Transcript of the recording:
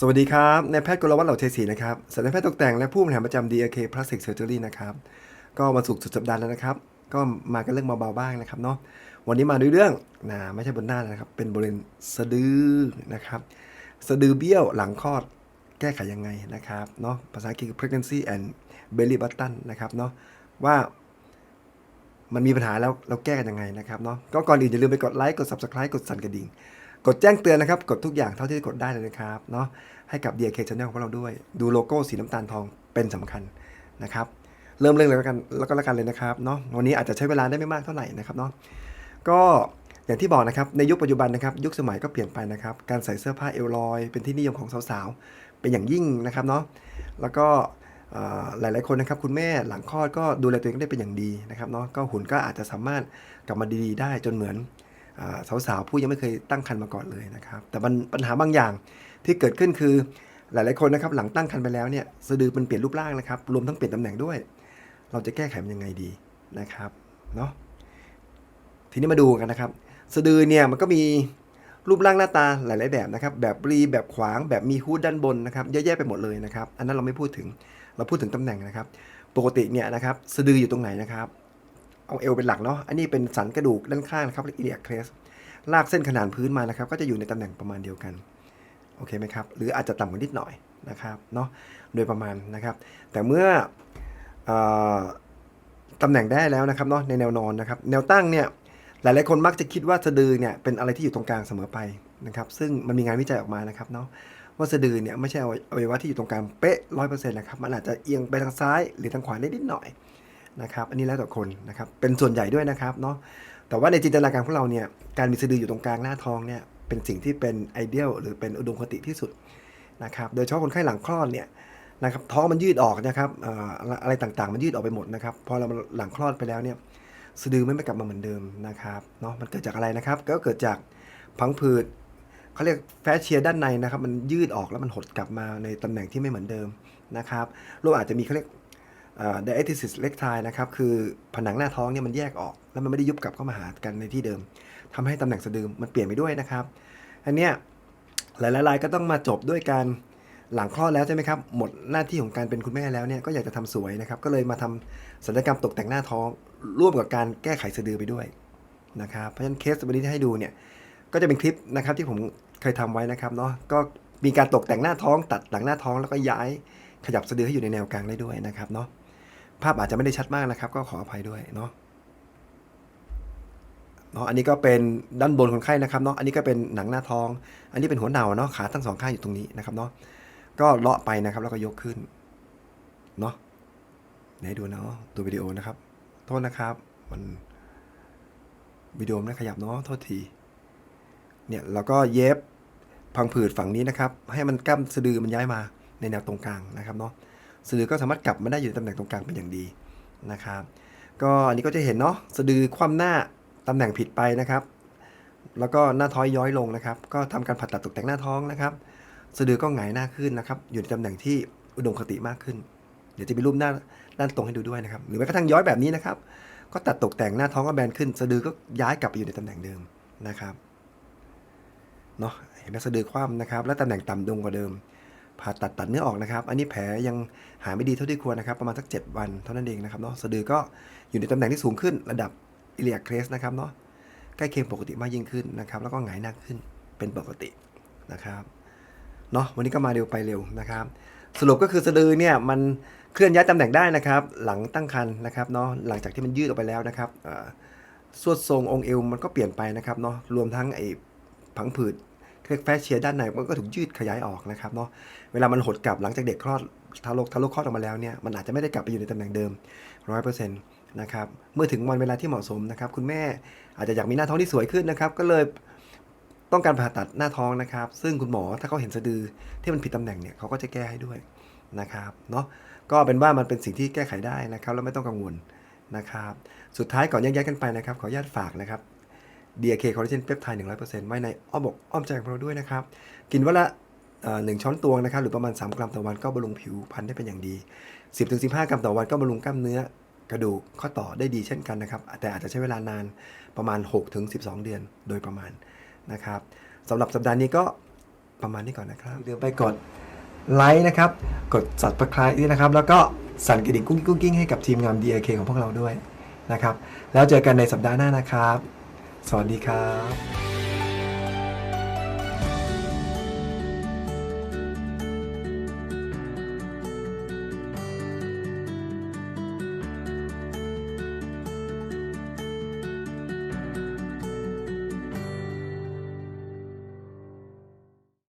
สวัสดีครับ นายแพทย์กลวัฒน์เหล่าเทศรีนะครับศัลยแพทย์ตกแต่งและผู้บริหารประจำ DRK Plastic Surgery นะครับ ก็มาสุกร์สุดสัปดาห์แล้วนะครับ ก็มากันเรื่องเบาๆบ้างนะครับเนาะ วันนี้มาด้วยเรื่องนะไม่ใช่บนหน้านะครับ เป็นบริเวณสะดือนะครับ สะดือเบี้ยวหลังคลอดแก้ไขยังไงนะครับเนาะ ภาษาอังกฤษคือ pregnancy and belly button นะครับเนาะ ว่ามันมีปัญหาแล้วเราแก้กันยังไงนะครับเนาะ ก็ก่อนอื่นอย่าลืมไปกดไลค์ กด subscribe กดสั่นกระดิ่ง กดแจ้งเตือนนะครับ กดทุกอย่างเท่าที่จะกดได้เลยนะครับเนาะให้กับ DK Channel ของเราด้วย ดูโลโก้สีน้ำตาลทองเป็นสำคัญนะครับ เริ่มเรื่องเลยแล้วกันแล้วก็แล้วกันเลยนะครับเนาะวันนี้อาจจะใช้เวลาได้ไม่มากเท่าไหร่นะครับเนาะก็อย่างที่บอกนะครับในยุคปัจจุบันนะครับยุคสมัยก็เปลี่ยนไปนะครับ การใส่เสื้อผ้าเอวลอย เป็นที่นิยมของสาวๆ เป็นอย่างยิ่งนะครับเนาะแล้วก็หลายๆคนนะครับคุณแม่หลังคลอดก็ดูแลตัวเองได้เป็นอย่างดีนะครับเนาะก็หุ่นก็อาจจะสามารถกลับมาดีๆ ได้จนเหมือน สาวๆผู้ยังไม่เคยตั้งครรภ์มาก่อนเลยนะครับ แต่มันปัญหาบางอย่างที่เกิดขึ้นคือหลายๆคนนะครับหลังตั้งครรภ์ไปแล้วเนี่ยสะดือมันเปลี่ยนรูปร่างนะครับรวมทั้งเปลี่ยนตำแหน่งด้วย เราจะแก้ไขมันยังไงดีนะครับเนาะทีนี้มาดูกันนะครับ สะดือเนี่ยมันก็มีรูปร่างหน้าตาหลาย ๆ แบบนะครับ แบบรีแบบขวางแบบมีฮูดด้านบนนะครับเยอะแยะไปหมดเลยนะครับ อันนั้นเราไม่พูดถึงเราพูดถึงตำแหน่งนะครับ ปกติเนี่ยนะครับสะดืออยู่ตรงไหนนะครับ เอาเอวเป็นหลักเนาะอันนี้เป็นสันกระดูกด้านข้างนะครับเรียกอิเลียเครสลากเส้นขนานพื้นมานะครับ ก็จะอยู่ในตำแหน่งประมาณเดียวกันโอเคไหมครับ หรืออาจจะต่ำกว่านิดหน่อยนะครับเนาะโดยประมาณนะครับ แต่เมื่อเออตำแหน่งได้แล้วนะครับเนาะในแนวนอนนะครับ แนวตั้งเนี่ยหลายๆคนมักจะคิดว่าสะดือเนี่ยเป็นอะไรที่อยู่ตรงกลางเสมอไปนะครับ ซึ่งมันมีงานวิจัยออกมานะครับเนาะว่าสะดือเนี่ยไม่ใช่อวัยวะที่อยู่ตรงกลางเป๊ะร้อยเปอร์เซ็นต์นะครับ มันอาจจะเอียงไปทางซ้ายหรือทางขวาได้นิดหน่อย นะครับ อันนี้แล้วแต่คนนะครับ เป็นส่วนใหญ่ด้วยนะครับเนาะ แต่ว่าในจินตนาการของเราเนี่ย การมีสะดืออยู่ตรงกลางหน้าท้องเนี่ย เป็นสิ่งที่เป็นไอเดียลหรือเป็นอุดมคติที่สุดนะครับ โดยเฉพาะคนไข้หลังคลอดเนี่ยนะครับ ท้องมันยืดออกนะครับอะไรต่างๆ มันยืดออกไปหมดนะครับ พอเราหลังคลอดไปแล้วเนี่ย สะดือไม่กลับมาเหมือนเดิมนะครับ เนาะ มันเกิดจากอะไรนะครับ ก็เกิดจากพังผืดเขาเรียกแฟชเชียด้านในนะครับ มันยืดออกแล้วมันหดกลับมาในตำแหน่งที่ไม่เหมือนเดิมนะครับรวมอาจจะมีเขาเรียก ไดเอทิซิสเล็กไทนะครับคือผนังหน้าท้องเนี่ยมันแยกออก แล้วมันไม่ได้ยุบกลับเข้ามาหากันในที่เดิมทำให้ตำแหน่งสะดือมันเปลี่ยนไปด้วยนะครับ อันเนี้ยหลายๆรายก็ต้องมาจบด้วยการหลังคลอดแล้วใช่ไหมครับ หมดหน้าที่ของการเป็นคุณแม่แล้วเนี่ยก็อยากจะทำสวยนะครับ ก็เลยมาทำศัลยกรรมตกแต่งหน้าท้อง ร่วมกับการแก้ไขสะดือไปด้วยนะครับเพราะฉะนั้นเคสวันนี้ที่ให้ดูเนี่ยก็จะเป็นคลิปนะครับที่ผมเคยทำไว้นะครับเนาะก็มีการตกแต่งหน้าท้อง ตัดหลังหน้าท้องแล้วก็ย้ายขยับสะดือให้อยู่ในแนวกลางได้ด้วยนะครับเนาะ ภาพอาจจะไม่ได้ชัดมากนะครับ ก็ขออภัยด้วยเนาะเนาะอันนี้ก็เป็นด้านบนคนไข้นะครับเนาะอันนี้ก็เป็นหนังหน้าท้อง อันนี้เป็นหัวเหนาเนาะขาทั้งสองข้างอยู่ตรงนี้นะครับเนาะก็เลาะไปนะครับแล้วก็ยกขึ้นเนาะไหนดูเนาะดูวิดีโอนะครับ โทษนะครับ มันวิดีโอไม่ขยับเนาะโทษทีเนี่ยเราก็เย็บพังผืดฝั่งนี้นะครับ ให้มันกล้ามสะดือมันย้ายมาในแนวตรงกลางนะครับเนาะ สะดือก็สามารถกลับมาได้อยู่ในตำแหน่งตรงกลางเป็นอย่างดีนะครับ ก็อันนี้ก็จะเห็นเนาะสะดือคว่ำหน้าตำแหน่งผิดไปนะครับ แล้วก็หน้าท้อยย้อยลงนะครับ ก็ทำการผ่าตัดตกแต่งหน้าท้องนะครับ สะดือก็หงายหน้าขึ้นนะครับ อยู่ในตำแหน่งที่อุดมคติมากขึ้น เดี๋ยวจะมีรูปหน้าด้านตรงให้ดูด้วยนะครับ หรือแม้กระทั่งย้อยแบบนี้นะครับ ก็ตัดตกแต่งหน้าท้องก็แบนขึ้น สะดือก็ย้ายกลับไปอยู่ในตำแหน่งเดิมนะครับเนาะเห็นไหมสะดือคว่ำนะครับ และตำแหน่งต่ำลงกว่าเดิม ผ่าตัดตัดเนื้อออกนะครับ อันนี้แผลยังหายไม่ดีเท่าที่ควรนะครับ ประมาณสัก 7 วันเท่านั้นเองนะครับเนาะสะดือก็อยู่ในตำแหน่งที่สูงขึ้นระดับอิเลียเครสนะครับเนาะใกล้เคียงปกติมากยิ่งขึ้นนะครับ แล้วก็หงายหน้าขึ้นเป็นปกตินะครับเนาะวันนี้ก็มาเร็วไปเร็วนะครับ สรุปก็คือสะดือเนี่ยมันเคลื่อนย้ายตำแหน่งได้นะครับ หลังตั้งครรภ์นะครับเนาะหลังจากที่มันยืดออกไปแล้วนะครับเอ่อสวดทรงองค์เอวมันก็เปลี่ยนไปนะครับเนาะรวมทั้งไอ้ผังผืด เรียกแฟชเชียด้านในมันก็ถูกยืดขยายออกนะครับเนาะเวลามันหดกลับหลังจากเด็กคลอดทารกทารกคลอดออกมาแล้วเนี่ยมันอาจจะไม่ได้กลับไปอยู่ในตำแหน่งเดิมร้อยเปอร์เซ็นต์นะครับเมื่อถึงวันเวลาที่เหมาะสมนะครับคุณแม่อาจจะอยากมีหน้าท้องที่สวยขึ้นนะครับก็เลยต้องการผ่าตัดหน้าท้องนะครับ ซึ่งคุณหมอถ้าเขาเห็นสะดือที่มันผิดตำแหน่งเนี่ยเขาก็จะแก้ให้ด้วยนะครับเนาะก็เป็นว่ามันเป็นสิ่งที่แก้ไขได้นะครับแล้วไม่ต้องกังวลนะครับ สุดท้ายก่อนแยกย้ายกันไปนะครับ ขออนุญาตฝากนะครับ DK คอลลาเจนเปปไทด์100%ไว้ในอ้อมอกอ้อมใจของเราด้วยนะครับ กินวันละหนึ่งช้อนตวงนะครับ หรือประมาณ 3 กรัมต่อวันก็บำรุงผิวพรรณได้เป็นอย่างดี 10-15 กรัมต่อวันก็บำรุงกล้ามเนื้อกระดูกข้อต่อได้ดีเช่นกันนะครับ แต่อาจจะใช้เวลานานประมาณ 6-12 เดือนโดยประมาณนะครับสำหรับสัปดาห์นี้ก็ประมาณนี้ก่อนนะครับเดี๋ยวไปกดไลค์นะครับ กด subscribe ด้วยนะครับ แล้วก็สั่นกระดิ่งกุ้งกุ้งกิ้งให้กับทีมงาน DAK ของพวกเราด้วยนะครับ แล้วเจอกันในสัปดาห์หน้านะครับ สวัสดีครับ